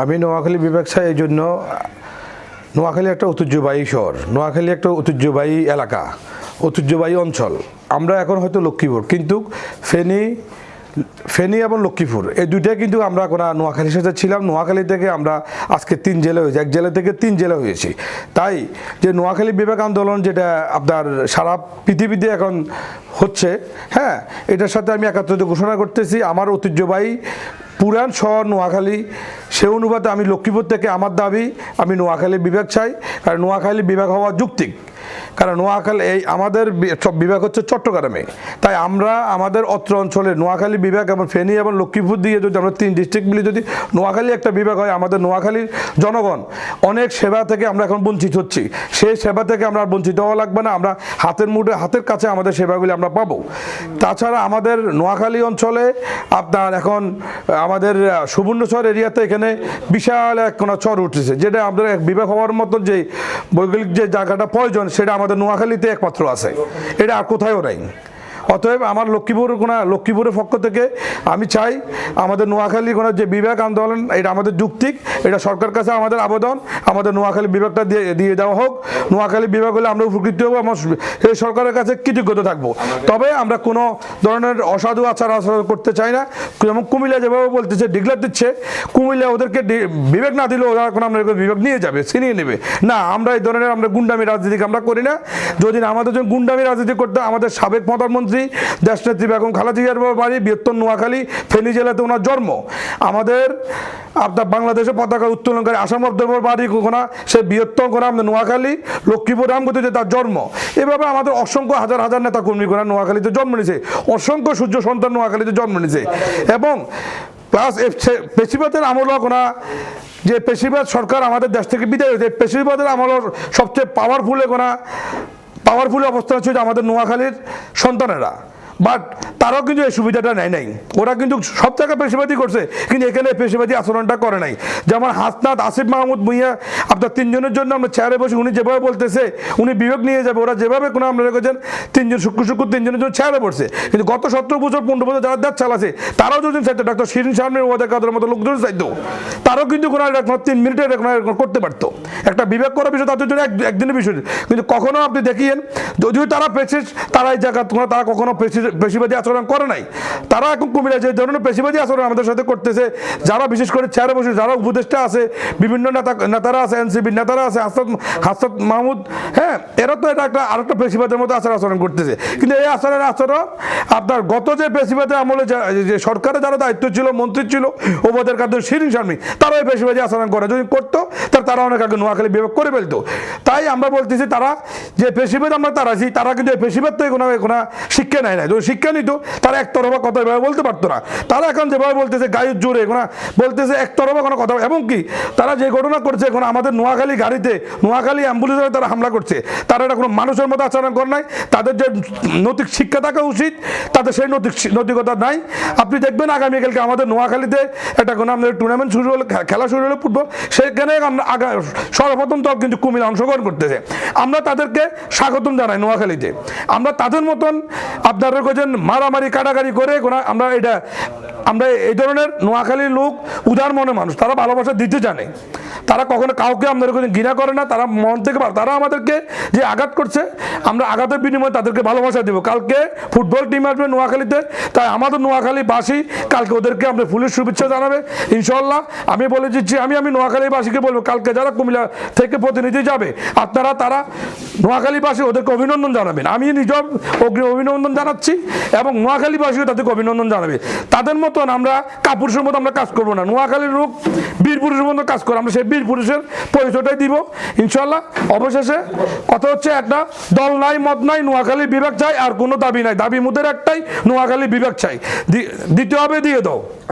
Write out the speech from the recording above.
আমি নোয়াখালী বিভাগ এই জন্য, নোয়াখালী একটা ঐতিহ্যবাহী শহর, নোয়াখালী একটা ঐতিহ্যবাহী এলাকা, ঐতিহ্যবাহী অঞ্চল। আমরা এখন হয়তো লক্ষ্মীপুর, কিন্তু ফেনী ফেনী এবং লক্ষ্মীপুর, এই দুইটাই কিন্তু আমরা কোনো নোয়াখালীর সাথে ছিলাম। নোয়াখালী থেকে আমরা আজকে তিন জেলে হয়েছি, এক জেলা থেকে তিন জেলা হয়েছি। তাই যে নোয়াখালী বিবেক আন্দোলন যেটা আপনার সারা পৃথিবীতে এখন হচ্ছে হ্যাঁ এটার সাথে আমি একাত্রতা ঘোষণা করতেছি, আমার ঐতিহ্যবাহী পুরান শহর নোয়াখালী, সে অনুপাতে আমি লক্ষ্মীপুর থেকে আমার দাবি, আমি নোয়াখালী বিভাগ চাই। কারণ নোয়াখালী বিভাগ হওয়া যুক্তিক কারণ নোয়াখালী, এই আমাদের বিভাগ হচ্ছে চট্টগ্রামে। তাই আমরা আমাদের অত্র অঞ্চলে নোয়াখালী বিভাগ এবং ফেনী এবং লক্ষ্মীপুর দিয়ে যদি আমরা তিন ডিস্ট্রিক্ট মিলে যদি নোয়াখালী একটা বিভাগ হয়, আমাদের নোয়াখালীর জনগণ অনেক সেবা থেকে আমরা এখন বঞ্চিত হচ্ছি। সেই সেবা থেকে আমরা বঞ্চিত হওয়া লাগবে না, আমরা হাতের মুঠে, হাতের কাছে আমাদের সেবাগুলি আমরা পাবো। তাছাড়া আমাদের নোয়াখালী অঞ্চলে আপনার এখন আমাদের সুবর্ণচর এরিয়াতে এখানে বিশাল এক কোনো চর উঠেছে, যেটা আমাদের এক বিভাগ হওয়ার মতো যে ভৌগোলিক যে জায়গাটা প্রয়োজন সেটা আমাদের নোয়াখালীতে একমাত্র আছে। এটা আর কোথাও নাই। অতএব আমার লক্ষ্মীপুর কোনো লক্ষ্মীপুরের পক্ষ থেকে আমি চাই আমাদের নোয়াখালী কোনো যে বিভাগ আন্দোলন, এটা আমাদের যুক্তিক, এটা সরকার কাছে আমাদের আবেদন, আমাদের নোয়াখালী বিভাগটা দিয়ে দিয়ে দেওয়া হোক। নোয়াখালী বিভাগ হলে আমরা উপকৃত হব, আমার এই সরকারের কাছে কৃতজ্ঞত থাকব। তবে আমরা কোনো ধরনের অসাধু আচার আচরণ করতে চাই না। যেমন কুমিল্লা যেভাবে বলতেছে ডিক্লার দিচ্ছে, কুমিল্লা ওদেরকে বিবেক না দিলে ওরা কোনো আমাদের বিবেক নিয়ে যাবে, ছিনিয়ে নেবে। না, আমরা এই ধরনের আমরা গুন্ডামি রাজনীতি আমরা করি না। যদি আমাদের জন্য গুন্ডামি রাজনীতি করতে আমাদের সাবেক প্রধানমন্ত্রী দেশনেত্রী বেগম খালেদা জিয়ার বাড়ি, বৃহত্তর নোয়াখালী, ফেনী জেলাতে ওনার জন্ম। আমাদের আপনার বাংলাদেশের পতাকা উত্তোলনকারী আসাম অব্দর বাড়ি কোনা, সে বৃহত্তম আমাদের নোয়াখালী, লক্ষ্মীপুর রামগতিতে তার জন্ম। এভাবে আমাদের অসংখ্য হাজার হাজার নেতা কর্মী কোনা নোয়াখালীতে জন্ম নিয়েছে অসংখ্য সূর্য সন্তান নোয়াখালীতে জন্ম নিয়েছে এবং প্লাস পেশিবাদের আমলও ওনা যে পেশিবাদ সরকার আমাদের দেশ থেকে বিদায় হয়েছে পেশিবাদের আমলের সবচেয়ে পাওয়ারফুল এগোনা পাওয়ারফুল অবস্থান ছিল আমাদের নোয়াখালীর সন্তানেরা। বাট তারাও কিন্তু এই সুবিধাটা নেয় নাই। ওরা কিন্তু সব জায়গায় পেশিবাদী করছে, কিন্তু এখানে পেশিবাদী আচরণটা করে নাই। যেমন হাসনাত আসিফ মাহমুদ ভুইয়া, আপনার তিনজনের জন্য আমরা চেয়ারে বসে উনি যেভাবে বলতেছে, উনি বিবেক নিয়ে যাবে, ওরা যেভাবে কোনো আমরা রেখেছেন, তিনজন শুক্র শুক্র তিনজনের জন্য চেয়ারে পড়ছে কিন্তু গত সতেরো বছর, পনেরো বছর যারা দেশ চালাছে তারাও যদি চাইতো ডক্টর শিরিন শাহমের ওদের কাদের মতো লোকজন চাইতো তারাও কিন্তু কোনো একটা তিন মিনিটের কোনো করতে পারতো। একটা বিবেক করার বিষয় তাদের জন্য এক- একদিনের বিষয়। কিন্তু কখনো আপনি দেখিয়েন, যদিও তারা পেশি তারা এই জায়গা তারা কখনো পেশি- পেশিবাদী আচরণ করে নাই। তারা এখন কুমিল্লা যে ধরনের পেশিবাদী আচরণ আমাদের সাথে করতেছে, যারা বিশেষ করে চেয়ারে বসে, যারা উপদেষ্টা আছে, বিভিন্ন নেতা নেতারা আছে, এনসিপির নেতারা আছে হাসাদ হাসাদ মাহমুদ হ্যাঁ এরা তো এটা একটা আরেকটা পেশিবাদের মতো আচার আচরণ করতেছে। কিন্তু এই আচরণের আচরণ, আপনার গত যে পেশিবাদের আমলে যে সরকারে যারা দায়িত্ব ছিল, মন্ত্রী ছিল ওবাদের কাদের, শিরিন শারমি তারা এই পেশিবাদী আচরণ করে। যদি করতো তার তারা অনেক আগে নোয়াখালী বিভাগ করে ফেলতো। তাই আমরা বলতেছি তারা যে পেশিবাদ আমরা তারা আছি, তারা কিন্তু পেশিবাদ থেকে কোনো কোনো শিক্ষা নেয় না যদি শিক্ষা নিত, তারা একতরফা কথা এভাবে বলতে পারতো না। তারা এখন যেভাবে বলতেছে, গায়ের জোরে কোনো বলতেছে একতরফা কোনো কথা। এবং কি, তারা যে ঘটনা করছে, এখন আমাদের নোয়াখালী গাড়িতে, নোয়াখালী অ্যাম্বুলেন্সে তারা হামলা করছে। তারা এটা কোনো মানুষের মতো আচরণ করে নাই। তাদের যে নৈতিক শিক্ষা থাকা উচিত তাদের সেই নৈতিক নৈতিকতা নাই। আপনি দেখবেন আগামীকালকে আমাদের নোয়াখালীতে একটা কোনো আমাদের টুর্নামেন্ট শুরু হলে খেলা শুরু হলে ফুটবল। সেখানে সর্বপ্রথম দল কিন্তু কুমিল্লা অংশগ্রহণ করতেছে। আমরা তাদেরকে স্বাগতম জানাই নোয়াখালীতে। আমরা তাদের মতন আপনারা কজন মারামারি, কাটাকাটি করে আমরা এটা, আমরা এই ধরনের নোয়াখালীর লোক উদার মনে মানুষ, তারা ভালোবাসা দিতে জানে। তারা কখনো কাউকে আমাদের কোনো ঘৃণা করে না, তারা মন থেকে ভালো- তারা আমাদেরকে যে আঘাত করছে, আমরা আঘাতের বিনিময়ে তাদেরকে ভালোবাসা দেবো। কালকে ফুটবল টিম আসবে নোয়াখালীতে, তাই আমাদের নোয়াখালীবাসী কালকে ওদেরকে আমরা ফুলের শুভেচ্ছা জানাবে। ইনশাল্লাহ আমি বলে দিচ্ছি, আমি আমি নোয়াখালীবাসীকে বলব, কালকে যারা কুমিল্লা থেকে প্রতিনিধি যাবে, আপনারা, তারা নোয়াখালীবাসী ওদেরকে অভিনন্দন জানাবেন। আমি নিজেও অগ্নি অভিনন্দন জানাচ্ছি এবং নোয়াখালীবাসীও তাদেরকে অভিনন্দন জানাবে। তাদের মতন আমরা কাপুরুষের মতো আমরা কাজ করব না। নোয়াখালীর লোক বীর পুরুষের মতো কাজ করব আমরা সেই বীর পুরুষের পরিচয়টাই দিব। ইনশাল্লাহ অবশেষে কথা হচ্ছে একটা, দল নাই, মত নাই, নোয়াখালী বিভাগ চাই, আর কোনো দাবি নাই। দাবি মুদের একটাই, নোয়াখালী বিভাগ চাই। দি- দিতে হবে দিয়ে দাও।